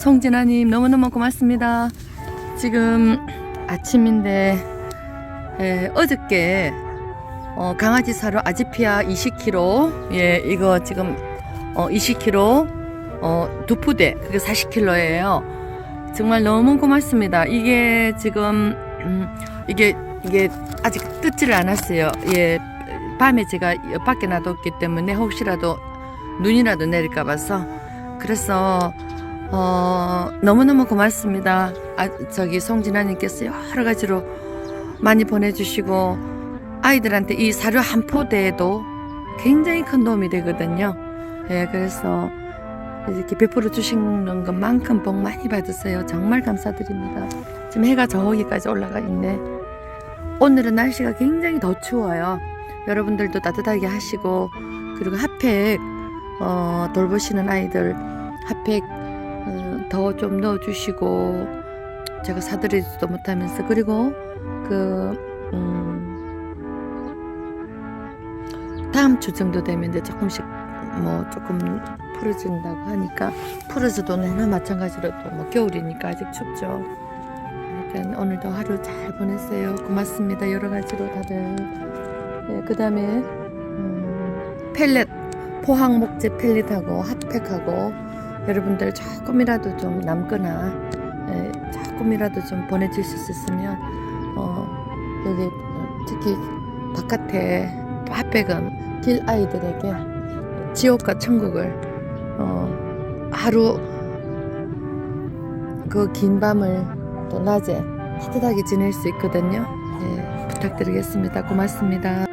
성진아님 너무너무 고맙습니다. 지금 아침인데 에, 어저께 어, 강아지 사료 아지피아 20kg 예 이거 지금 어, 20kg 어, 두 푸대 그게 40kg예요. 정말 너무 고맙습니다. 이게 지금 음, 이게 이게 아직 뜯지를 않았어요. 예 밤에 제가 밖에 놔뒀기 때문에 혹시라도 눈이라도 내릴까 봐서 그래서 어, 너무너무 고맙습니다. 아, 저기 송진아님께서 여러 가지로 많이 보내주시고 아이들한테 이 사료 한 포대에도 굉장히 큰 도움이 되거든요. 예, 그래서 이렇게 베풀어 주시는 것만큼 복 많이 받으세요. 정말 감사드립니다. 지금 해가 저기까지 올라가 있네. 오늘은 날씨가 굉장히 더 추워요. 여러분들도 따뜻하게 하시고 그리고 핫팩 어, 돌보시는 아이들 핫팩 어, 더 좀 넣어주시고 제가 사드리지도 못하면서 그리고 그 음, 다음 주 정도 되면 이제 조금씩 뭐 조금 풀어진다고 하니까 풀어져도 내나 마찬가지로 또 뭐 겨울이니까 아직 춥죠. 그러니까 오늘도 하루 잘 보냈어요. 고맙습니다. 여러 가지로 다들. 예, 그 다음에 음, 펠렛 포항 목재 펠릿하고 핫팩하고 여러분들 조금이라도 좀 남거나 예, 조금이라도 좀 보내주실 수 있으면 어, 여기 어, 특히 바깥에 핫팩은 길 아이들에게 지옥과 천국을 어, 하루 그 긴 밤을 또 낮에 따뜻하게 지낼 수 있거든요. 예, 부탁드리겠습니다. 고맙습니다.